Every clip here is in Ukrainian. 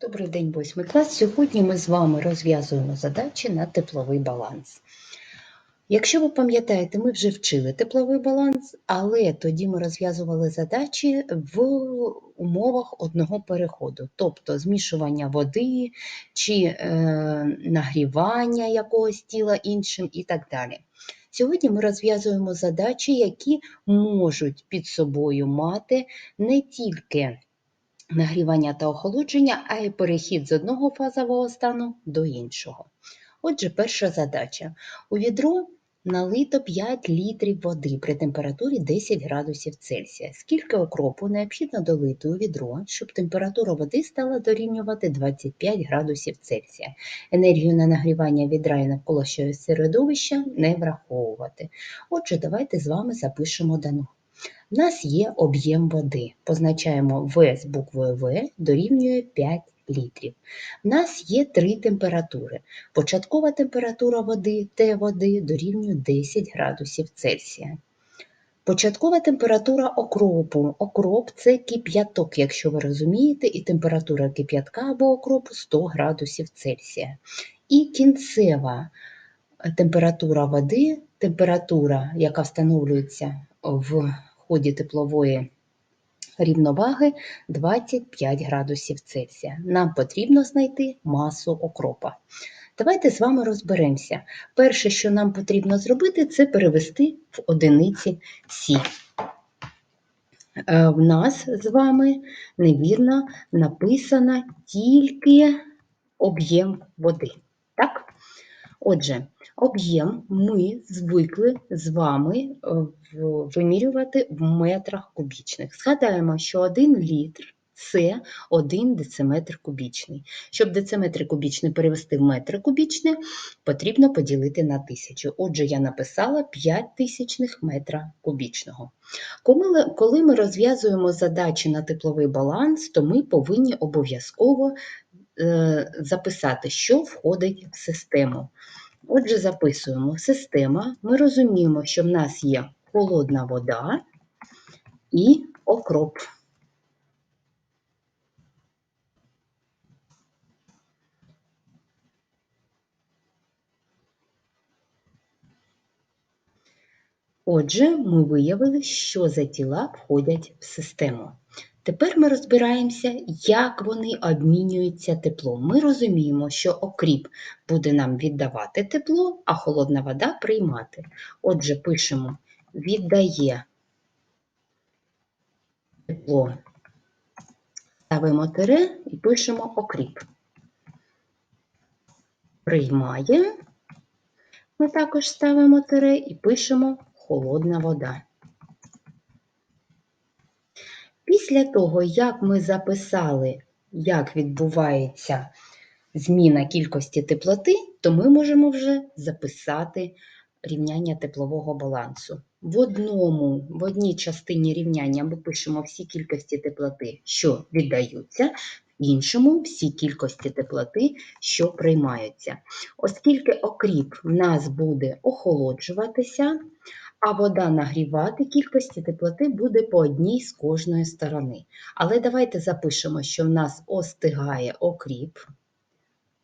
Добрий день, восьмий клас. Сьогодні ми з вами розв'язуємо задачі на тепловий баланс. Якщо ви пам'ятаєте, ми вже вчили тепловий баланс, але тоді ми розв'язували задачі в умовах одного переходу, тобто змішування води чи е, нагрівання якогось тіла іншим і так далі. Сьогодні ми розв'язуємо задачі, які можуть під собою мати не тільки нагрівання та охолодження, а й перехід з одного фазового стану до іншого. Отже, перша задача. У відро налито 5 літрів води при температурі 10 градусів Цельсія. Скільки окропу необхідно долити у відро, щоб температура води стала дорівнювати 25 градусів Цельсія. Енергію на нагрівання відра і навколишнього середовища не враховувати. Отже, давайте з вами запишемо дано. У нас є об'єм води. Позначаємо В з буквою В дорівнює 5 літрів. У нас є три температури. Початкова температура води Т води дорівнює 10 градусів Цельсія. Початкова температура окропу. Окроп це кип'яток, якщо ви розумієте, і температура кип'ятка або окропу 100 градусів Цельсія. І кінцева температура води, температура, яка встановлюється в ході теплової рівноваги 25 градусів Цельсія. Нам потрібно знайти масу окропа. Давайте з вами розберемося. Перше, що нам потрібно зробити, це перевести в одиниці Сі. Е, В нас з вами невірно написано тільки об'єм води. Так? Отже, об'єм ми звикли з вами е, вимірювати в метрах кубічних. Згадаємо, що 1 літр це 1 дециметр кубічний. Щоб дециметри кубічні перевести в метри кубічні, потрібно поділити на тисячу. Отже, я написала 5 тисячних метра кубічного. Коли, ми розв'язуємо задачі на тепловий баланс, то ми повинні обов'язково записати, що входить в систему. Отже, записуємо система. Ми розуміємо, що в нас є холодна вода і окроп. Отже, ми виявили, що за тіла входять в систему. Тепер ми розбираємося, як вони обмінюються теплом. Ми розуміємо, що окріп буде нам віддавати тепло, а холодна вода приймати. Отже, пишемо віддає тепло. Ставимо тире і пишемо окріп. Приймає. Ми також ставимо тире і пишемо холодна вода. Після того, як ми записали, як відбувається зміна кількості теплоти, то ми можемо вже записати рівняння теплового балансу. В одному, в одній частині рівняння ми пишемо всі кількості теплоти, що віддаються, в іншому всі кількості теплоти, що приймаються. Оскільки окріп в нас буде охолоджуватися, а вода нагрівати кількості теплоти буде по одній з кожної сторони. Але давайте запишемо, що в нас остигає окріп,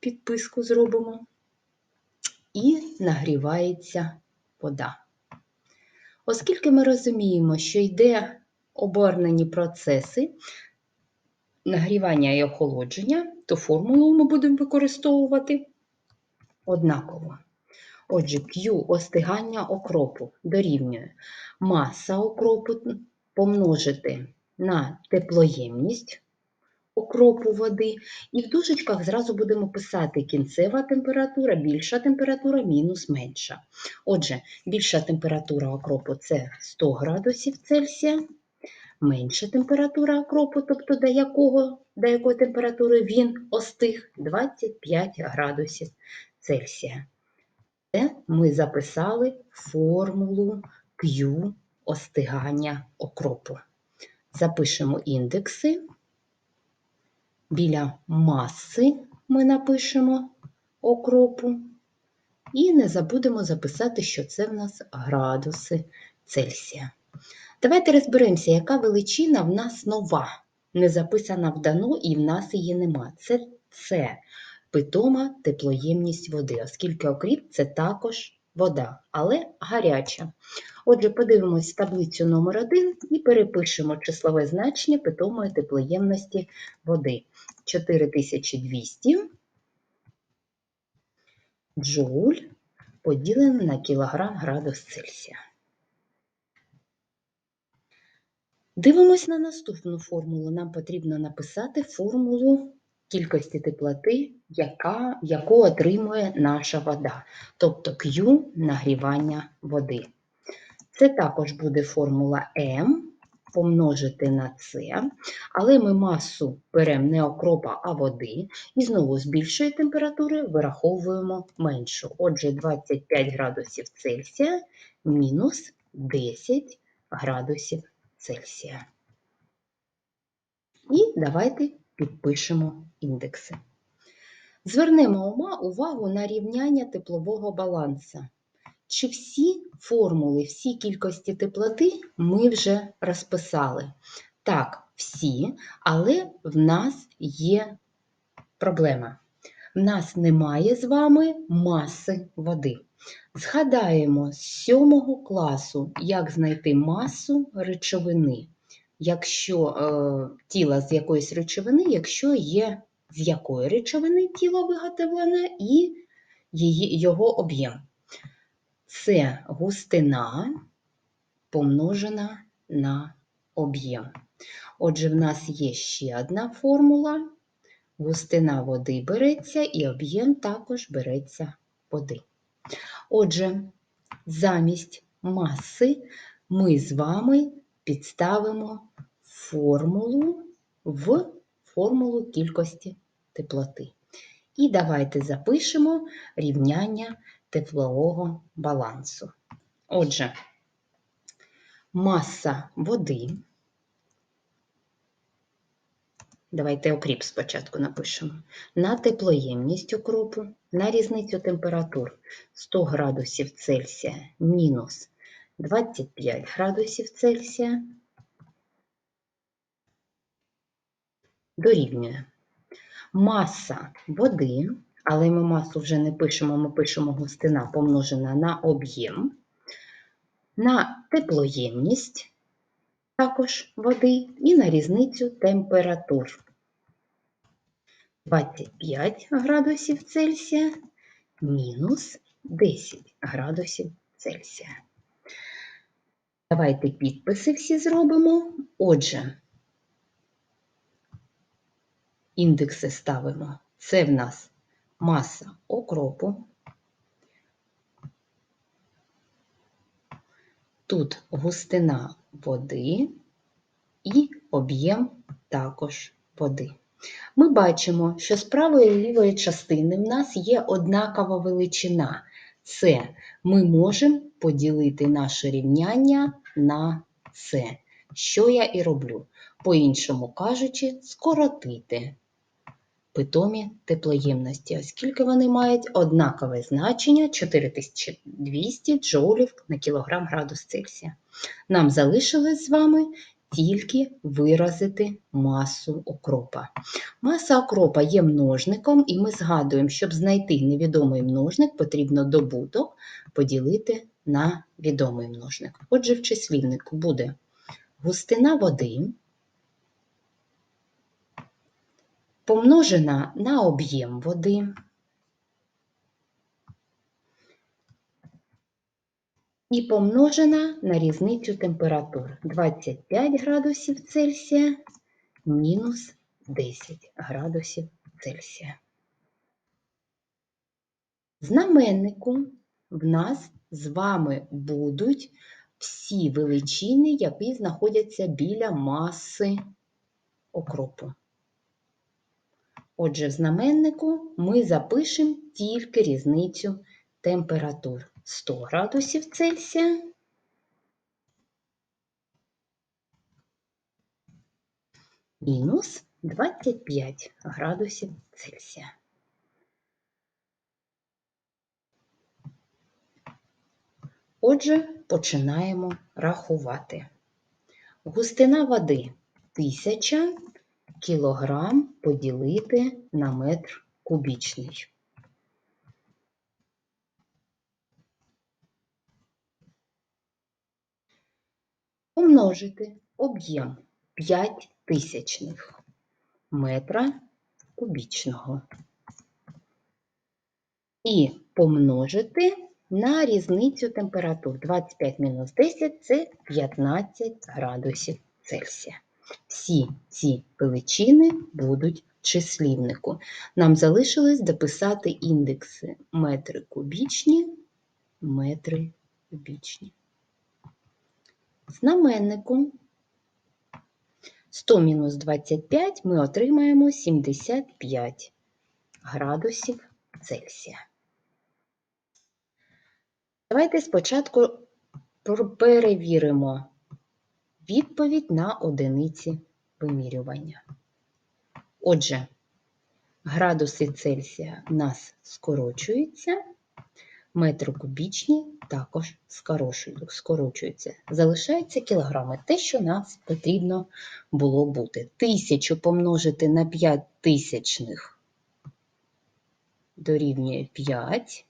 підписку зробимо, і нагрівається вода. Оскільки ми розуміємо, що йде обернені процеси нагрівання і охолодження, то формулу ми будемо використовувати однаково. Отже, Q остигання окропу дорівнює маса окропу помножити на теплоємність окропу води, і в дужечках зразу будемо писати кінцева температура, більша температура, мінус менша. Отже, більша температура окропу це 100 градусів Цельсія, менша температура окропу, тобто до, якого, до якої температури він остиг 25 градусів Цельсія. Це ми записали формулу Q остигання окропу. Запишемо індекси. Біля маси ми напишемо окропу. І не забудемо записати, що це в нас градуси Цельсія. Давайте розберемося, яка величина в нас нова. не записана в дано і в нас її нема. Це С. Питома теплоємність води, оскільки окріп це також вода, але гаряча. Отже, подивимось таблицю номер 1 і перепишемо числове значення питомої теплоємності води. 4200 джоуль поділене на кілограм градус Цельсія. Дивимось на наступну формулу. Нам потрібно написати формулу кількості теплоти, яка, яку отримує наша вода, тобто Q нагрівання води. Це також буде формула М помножити на С, але ми масу беремо не окропа, а води, і знову з більшої температури вираховуємо меншу. Отже, 25 градусів Цельсія мінус 10 градусів Цельсія. І давайте підпишемо індекси. Звернемо увагу на рівняння теплового балансу. Чи всі формули, всі кількості теплоти ми вже розписали? Так, всі, але в нас є проблема. В нас немає з вами маси води. Згадаємо з 7 класу, як знайти масу речовини, якщо е, тіла з якоїсь речовини, якщо є з якої речовини тіло виготовлене і її, його об'єм. Це густина помножена на об'єм. Отже, в нас є ще одна формула. Густина води береться і об'єм також береться води. Отже, замість маси ми з вами підставимо формулу в формулу кількості теплоти. І давайте запишемо рівняння теплового балансу. Отже, маса води. Давайте окріп спочатку напишемо. На теплоємність окропу, на різницю температур 100 градусів Цельсія мінус 25 градусів Цельсія дорівнює маса води, але ми масу вже не пишемо, ми пишемо густина помножена на об'єм, на теплоємність також води і на різницю температур. 25 градусів Цельсія мінус 10 градусів Цельсія. Давайте підписи всі зробимо. Отже, індекси ставимо. Це в нас маса окропу. Тут густина води і об'єм також води. Ми бачимо, що з правої і лівої частини в нас є однакова величина. Це ми можемо поділити наше рівняння на це, що я і роблю. По-іншому кажучи, скоротити питомі теплоємності, оскільки вони мають однакове значення 4200 джоулів на кілограм градус Цельсія. Нам залишилось з вами тільки виразити масу окропа. Маса окропа є множником, і ми згадуємо, щоб знайти невідомий множник, потрібно добуток поділити на відомий множник. Отже, в числівнику буде густина води помножена на об'єм води. І помножена на різницю температур 25 градусів Цельсія мінус 10 градусів Цельсія. Знаменнику в нас з вами будуть всі величини, які знаходяться біля маси окропу. Отже, в знаменнику ми запишемо тільки різницю температур 100 градусів Цельсія мінус 25 градусів Цельсія. Отже, починаємо рахувати. Густина води 1000 кілограм поділити на метр кубічний. Помножити об'єм 5 тисячних метра кубічного. І помножити на різницю температур. 25 мінус 10 це 15 градусів Цельсія. Всі ці величини будуть числівнику. Нам залишилось дописати індекси метри кубічні, метри кубічні. Знаменнику 100 мінус 25 ми отримаємо 75 градусів Цельсія. Давайте спочатку перевіримо відповідь на одиниці вимірювання. Отже, градуси Цельсія в нас скорочуються, метри кубічні також скорочую- скорочуються. Залишаються кілограми, те, що нас потрібно було бути. Тисячу помножити на 5 тисячних дорівнює 5.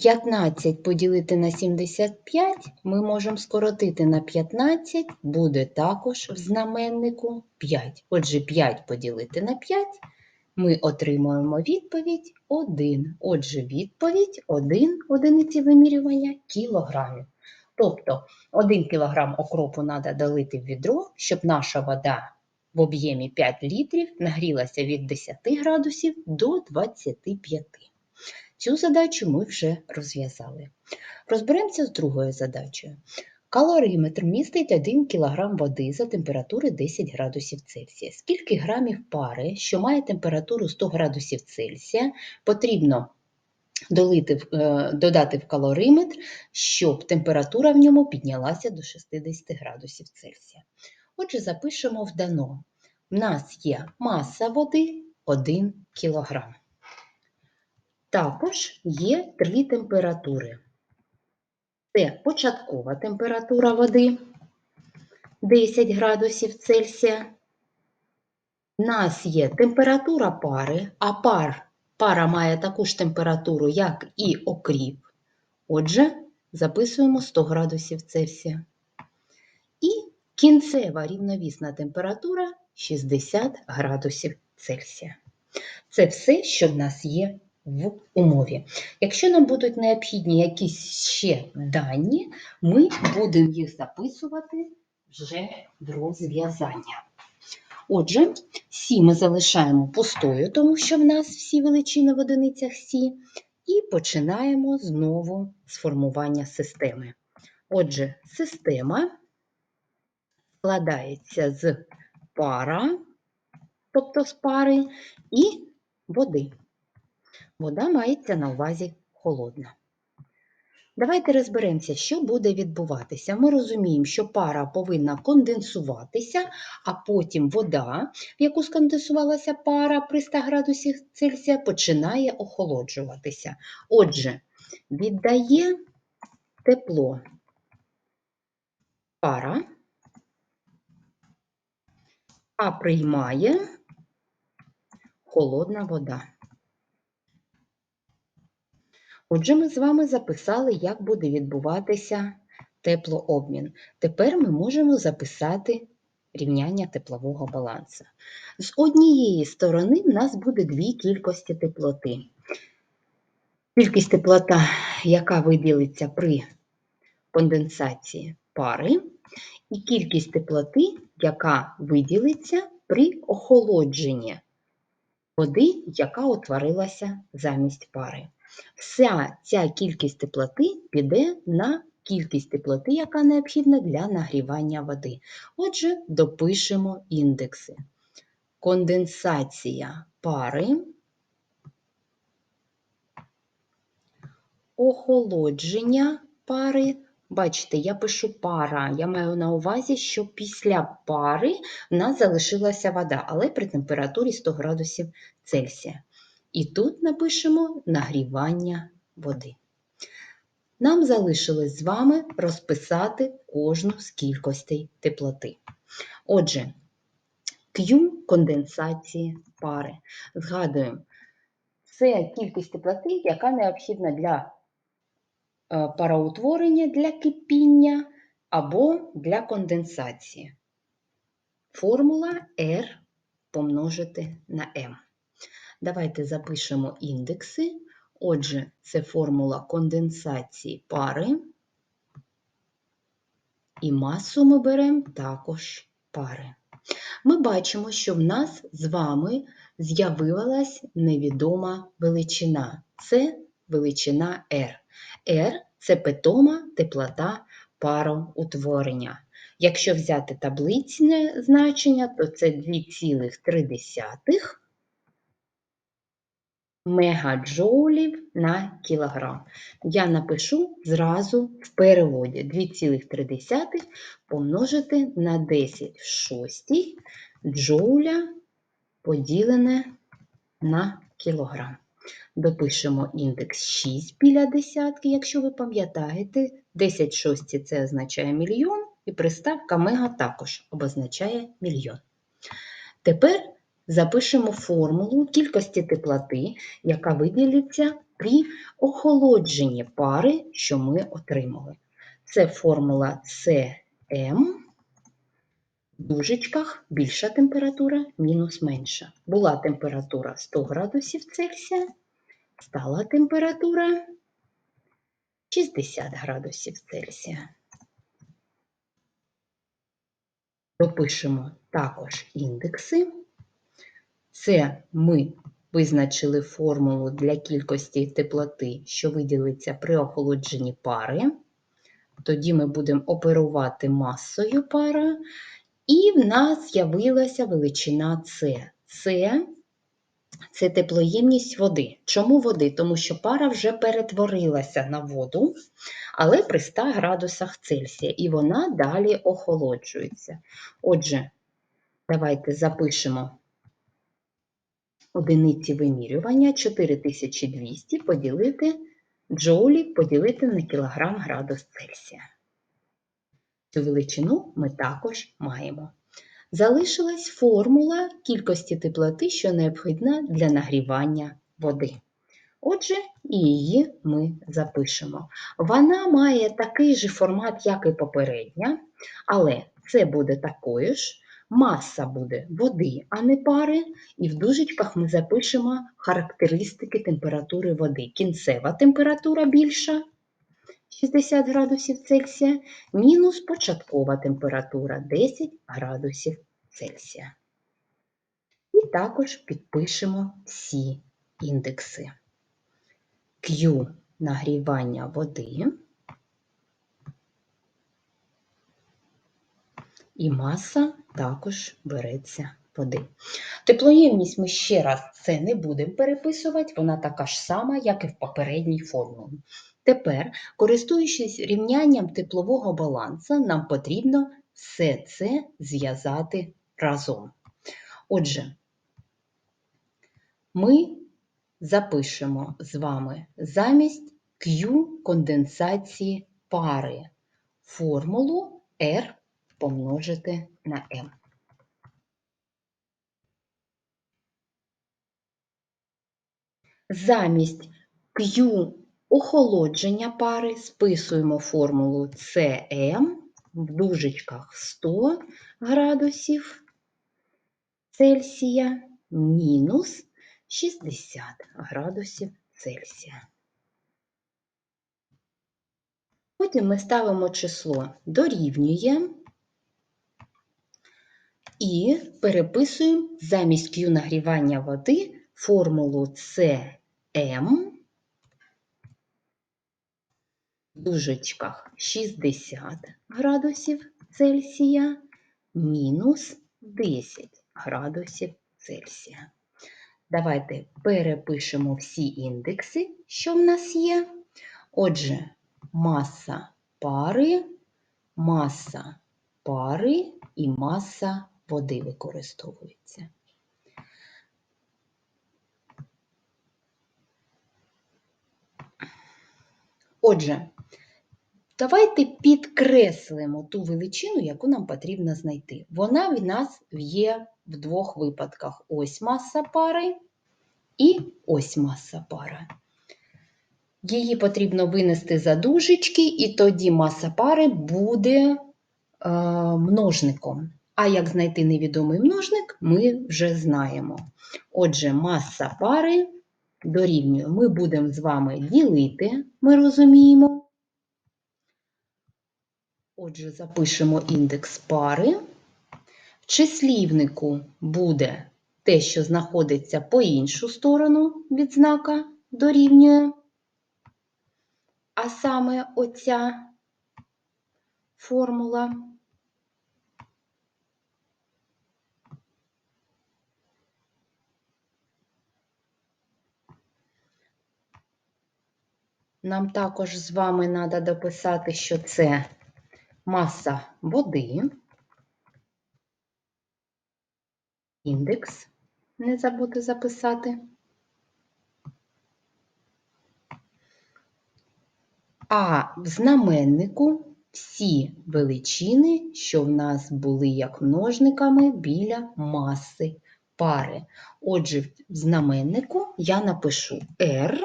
П'ятнадцять поділити на 75 ми можемо скоротити на 15, буде також в знаменнику 5. Отже, 5 поділити на 5 ми отримуємо відповідь 1. Отже, відповідь 1 одиниці вимірювання кілограмів. Тобто 1 кілограм окропу треба долити в відро, щоб наша вода в об'ємі 5 літрів нагрілася від 10 градусів до 25. Цю задачу ми вже розв'язали. Розберемося з другою задачею. Калориметр містить 1 кг води за температури 10 градусів Цельсія. Скільки грамів пари, що має температуру 100 градусів Цельсія, потрібно долити, е, додати в калориметр, щоб температура в ньому піднялася до 60 градусів Цельсія. Отже, запишемо в дано. У нас є маса води 1 кг. Також є три температури. Це початкова температура води 10 градусів Цельсія. У нас є температура пари, а пар, пара має таку ж температуру, як і окріп. Отже, записуємо 100 градусів Цельсія. І кінцева рівновісна температура 60 градусів Цельсія. Це все, що в нас є в умові. Якщо нам будуть необхідні якісь ще дані, ми будемо їх записувати вже в розв'язання. Отже, Сі ми залишаємо пустою, тому що в нас всі величини в одиницях Сі, і починаємо знову з формування системи. Отже, система складається з пара, тобто з пари, і води. Вода мається на увазі холодна. Давайте розберемося, що буде відбуватися. Ми розуміємо, що пара повинна конденсуватися, а потім вода, в яку сконденсувалася пара при 100 градусах Цельсія, починає охолоджуватися. Отже, віддає тепло пара, а приймає холодна вода. Отже, ми з вами записали, як буде відбуватися теплообмін. Тепер ми можемо записати рівняння теплового балансу. З однієї сторони в нас буде дві кількості теплоти. Кількість теплота, яка виділиться при конденсації пари, і кількість теплоти, яка виділиться при охолодженні води, яка утворилася замість пари. Вся ця кількість теплоти піде на кількість теплоти, яка необхідна для нагрівання води. Отже, допишемо індекси. Конденсація пари, охолодження пари. Бачите, я пишу пара. Я маю на увазі, що після пари в нас залишилася вода, але при температурі 100 градусів Цельсія. І тут напишемо нагрівання води. нам залишилось з вами розписати кожну з кількостей теплоти. Отже, Q конденсації пари. Згадуємо, це кількість теплоти, яка необхідна для е, пароутворення, для кипіння або для конденсації. Формула R помножити на M. Давайте запишемо індекси. Отже, це формула конденсації пари. І масу ми беремо також пари. Ми бачимо, що в нас з вами з'явилась невідома величина. Це величина R. R – це питома теплота пароутворення. Якщо взяти табличне значення, то це 2,3 мегаджоулів на кілограм. Я напишу зразу в переводі 2,3 помножити на 10 в 6 джоуля поділене на кілограм. Допишемо індекс 6 біля десятки, якщо ви пам'ятаєте, 10 шості це означає мільйон, і приставка мега також обозначає мільйон. Тепер запишемо формулу кількості теплоти, яка виділиться при охолодженні пари, що ми отримали. Це формула CM в дужечках більша температура мінус менша. Була температура 100 градусів Цельсія, стала температура 60 градусів Цельсія. Допишемо також індекси. Це ми визначили формулу для кількості теплоти, що виділиться при охолодженні пари. Тоді ми будемо оперувати масою пара, і в нас з'явилася величина С. С це теплоємність води. Чому води? Тому що пара вже перетворилася на воду, але при 100 градусах Цельсія, і вона далі охолоджується. Отже, давайте запишемо одиниці вимірювання 4200 поділити джоулі поділити на кілограм градус Цельсія. Цю величину ми також маємо. Залишилась формула кількості теплоти, що необхідна для нагрівання води. Отже, і її ми запишемо. Вона має такий же формат, як і попередня, але це буде такою ж. Маса буде води, а не пари, і в дужечках ми запишемо характеристики температури води. Кінцева температура більша 60 градусів Цельсія, мінус початкова температура 10 градусів Цельсія. І також підпишемо всі індекси. Q нагрівання води і маса також береться води. Теплоємність ми ще раз це не будемо переписувати, вона така ж сама, як і в попередній формулі. Тепер, користуючись рівнянням теплового балансу, нам потрібно все це зв'язати разом. Отже, ми запишемо з вами замість Q конденсації пари формулу R помножити на m. Замість Q охолодження пари списуємо формулу Cm в дужечках 100 градусів Цельсія мінус 60 градусів Цельсія. Потім ми ставимо число дорівнює і переписуємо замість Q нагрівання води формулу CM в дужечках 60 градусів Цельсія мінус 10 градусів Цельсія. Давайте перепишемо всі індекси, що в нас є. Отже, маса пари, маса пари і маса води використовується. Отже, Давайте підкреслимо ту величину, яку нам потрібно знайти. Вона в нас є в двох випадках: ось маса пари і ось маса пари. Її потрібно винести за дужечки, і тоді маса пари буде е, множником. А як знайти невідомий множник, ми вже знаємо. Отже, маса пари дорівнює. Ми будемо з вами ділити, ми розуміємо. Отже, запишемо індекс пари. В числівнику буде те, що знаходиться по іншу сторону від знака дорівнює. А саме оця формула. Нам також з вами треба дописати, що це маса води, індекс, не забути записати. А в знаменнику всі величини, що в нас були як множниками біля маси пари. Отже, в знаменнику я напишу R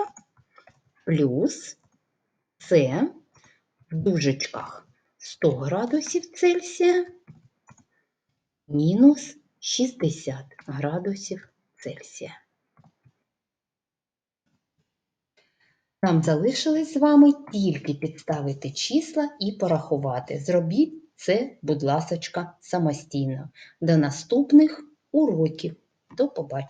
плюс С в дужечках 100 градусів Цельсія мінус 60 градусів Цельсія. Нам залишилось з вами тільки підставити числа і порахувати. Зробіть це, будь ласочка, самостійно. До наступних уроків. До побачення!